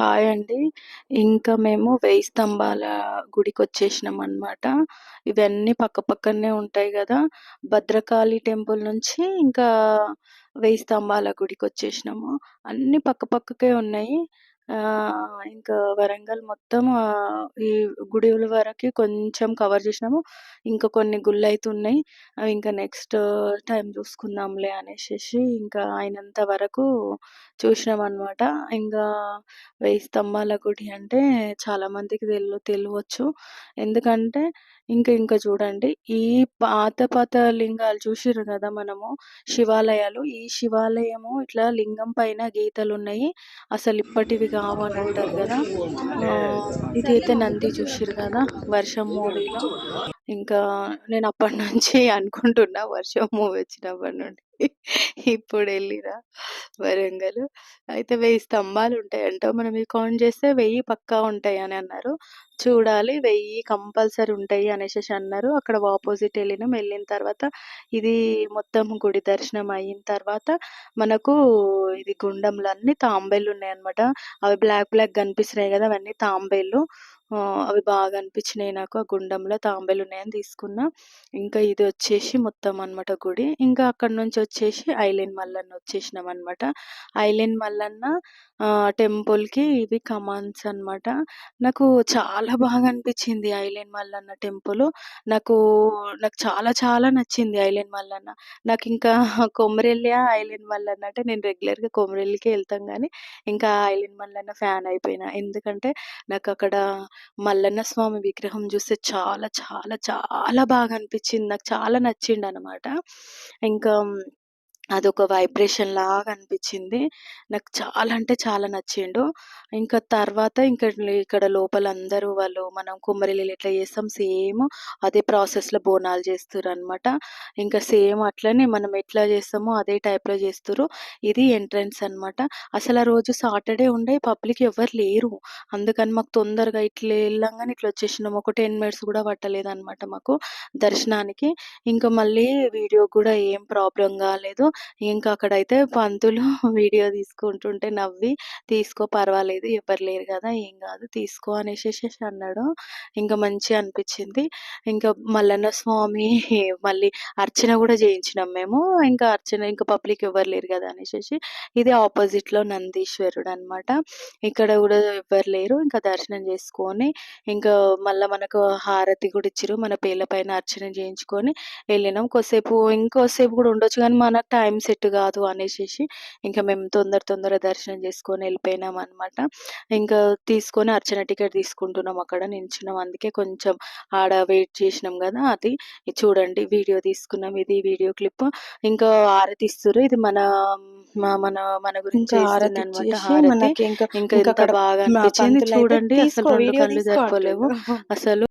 Hi అండి. ఇంకా మేము వెయ్యి స్తంభాల గుడికి వచ్చేసినాం అనమాట ఇవన్నీ పక్క పక్కనే ఉంటాయి కదా భద్రకాళి టెంపుల్ నుంచి ఇంకా వెయ్యి స్తంభాల గుడికొచ్చేసినాము. అన్నీ పక్క పక్కకే ఉన్నాయి. ఇంకా వరంగల్ మొత్తం ఈ గుడుల వరకు కొంచెం కవర్ చేసినాము ఇంకా కొన్ని గుళ్ళైతున్నాయి. అవి ఇంకా నెక్స్ట్ టైం చూసుకుందాంలే అనేసి ఇంకా అయినంత వరకు చూసినామనమాట. ఇంకా వెయ్యి స్తంభాల గుడి అంటే చాలామందికి తెలు తెలవచ్చు. ఎందుకంటే ఇంకా ఇంకా చూడండి. ఈ పాత పాత లింగాలు చూషిర్రు కదా మనము? శివాలయాలు. ఈ శివాలయము ఇట్లా లింగం పైన గీతలు ఉన్నాయి అసలు ఇప్పటివి కావు అని అంటారు కదా? ఆహ్, ఇదైతే నంది చూషిర్రు కదా? 'వర్షం' మూవీలో. ఇంకా నేను అప్పటి నుంచి అనుకుంటున్నా 'వర్షం' మూవీ వచ్చినప్పటి నుండి ఇప్పుడు వెళ్ళిరా వరంగల్. అయితే వెయ్యి స్తంభాలు ఉంటాయంట. మనం ఇది కౌంట్ చేస్తే వెయ్యి పక్కా ఉంటాయి అని అన్నారు. చూడాలి వెయ్యి కంపల్సరీ ఉంటాయి అనేసి అన్నారు. అక్కడ ఆపోజిట్ వెళ్ళినాం వెళ్ళిన తర్వాత ఇది మొత్తం గుడి దర్శనం అయిన తర్వాత మనకు ఇది గుండంలో అన్ని తాంబేలు ఉన్నాయన్నమాట. అవి బ్లాక్ బ్లాక్ కనిపిస్తున్నాయి కదా అవన్నీ తాంబేలు. అవి బాగా అనిపించినాయి నాకు. ఆ గుండంలో తాంబేలు ఉన్నాయని తీసుకున్నా. ఇంకా ఇది వచ్చేసి మొత్తం అన్నమాట గుడి. ఇంకా అక్కడి నుంచి వచ్చేసి ఐలేన్ మల్లన్న వచ్చేసినాం అనమాట ఐలేన్ మల్లన్న టెంపుల్‌కి ఇవి కమాన్స్ అనమాట నాకు చాలా బాగా అనిపించింది ఐలేన్ మల్లన్న టెంపుల్ నాకు నాకు చాలా చాలా నచ్చింది ఐలేన్ మల్లన్న. నాకు ఇంకా కొమరెల్లి, ఐలేన్ మల్లన్న అంటే నేను రెగ్యులర్‌గా కొమరెల్లికి వెళ్తాం కానీ ఇంకా ఐలేన్ మల్లన్న ఫ్యాన్ అయిపోయినా. ఎందుకంటే నాకు అక్కడ మల్లన్న స్వామి విగ్రహం చూస్తే చాలా చాలా చాలా బాగా అనిపించింది. నాకు చాలా నచ్చిండనమాట. ఇంకా అదొక వైబ్రేషన్ లాగా అనిపించింది. నాకు చాలా అంటే చాలా నచ్చిండు. ఇంకా తర్వాత ఇంకా ఇక్కడ లోపల అందరూ వాళ్ళు మనం కుమ్మరిల్లు ఎట్లా చేస్తాం సేమ్ అదే ప్రాసెస్‌లో బోనాలు చేస్తుర్రనమాట. ఇంకా సేమ్ అట్లనే మనం ఎట్లా చేస్తామో అదే టైప్‌లో చేస్తుర్రు. ఇది ఎంట్రన్స్ అన్నమాట. అసలు ఆ రోజు సాటర్‌డే ఉండే పబ్లిక్ ఎవ్వరు లేరు. అందుకని మాకు తొందరగా ఇట్లా ఎళ్ళంగానే ఇట్లా వచ్చేసినాం. ఒక 10 మినిట్స్ కూడా పట్టలేదు అనమాట మాకు దర్శనానికి. ఇంకా మళ్ళీ వీడియో కూడా ఏం ప్రాబ్లమ్ కాలేదు. ఇంకా అక్కడైతే పంతులు వీడియో తీసుకుంటుంటే నవ్వి, "తీసుకో పర్వాలేదు ఎవ్వరు లేరు కదా ఏం కాదు తీసుకో" అనేసేసేసి అన్నాడు. ఇంకా మంచిగా అనిపించింది. ఇంకా మల్లన్న స్వామి మళ్ళీ అర్చన కూడా చేయించినాం మేము. ఇంకా అర్చన ఇంకా పబ్లిక్ ఎవ్వరు లేరు కదా అనేసి ఇది ఆపోజిట్‌లో నందీశ్వరుడన్నమాట. ఇక్కడ కూడా ఎవ్వరు లేరు. ఇంకా దర్శనం చేసుకొని ఇంకా మళ్ళీ మనకు హారతి కూడా ఇచ్చారు మన పేర్ల పైన అర్చన చేయించుకొని వెళ్ళినాం కొద్దిసేపు ఇంకోసేపు కూడా ఉండొచ్చు కానీ మనకు టైం సెట్ గాదు అనేసేసి ఇంకా మేము తొందర తొందర దర్శనం చేసుకొని ఎళ్ళిపోయినామన్నమాట. ఇంకా తీసుకొని అర్చన టికెట్ తీసుకుంటున్నాం అక్కడ నించున్నాం. అందుకే కొంచెం ఆడ వెయిట్ చేసినాం గదా! అది చూడండి వీడియో తీసుకున్నాం. ఇది వీడియో క్లిప్. ఇంకా హారతి ఇస్తుర్రు. ఇది మన మన మన గురించి ఇంకా ఇంకా బాగా అనిపించింది చూడండి. అసలు తీసుకో 2 వీడియో కళ్ళు సరిపోలేవు. అసలు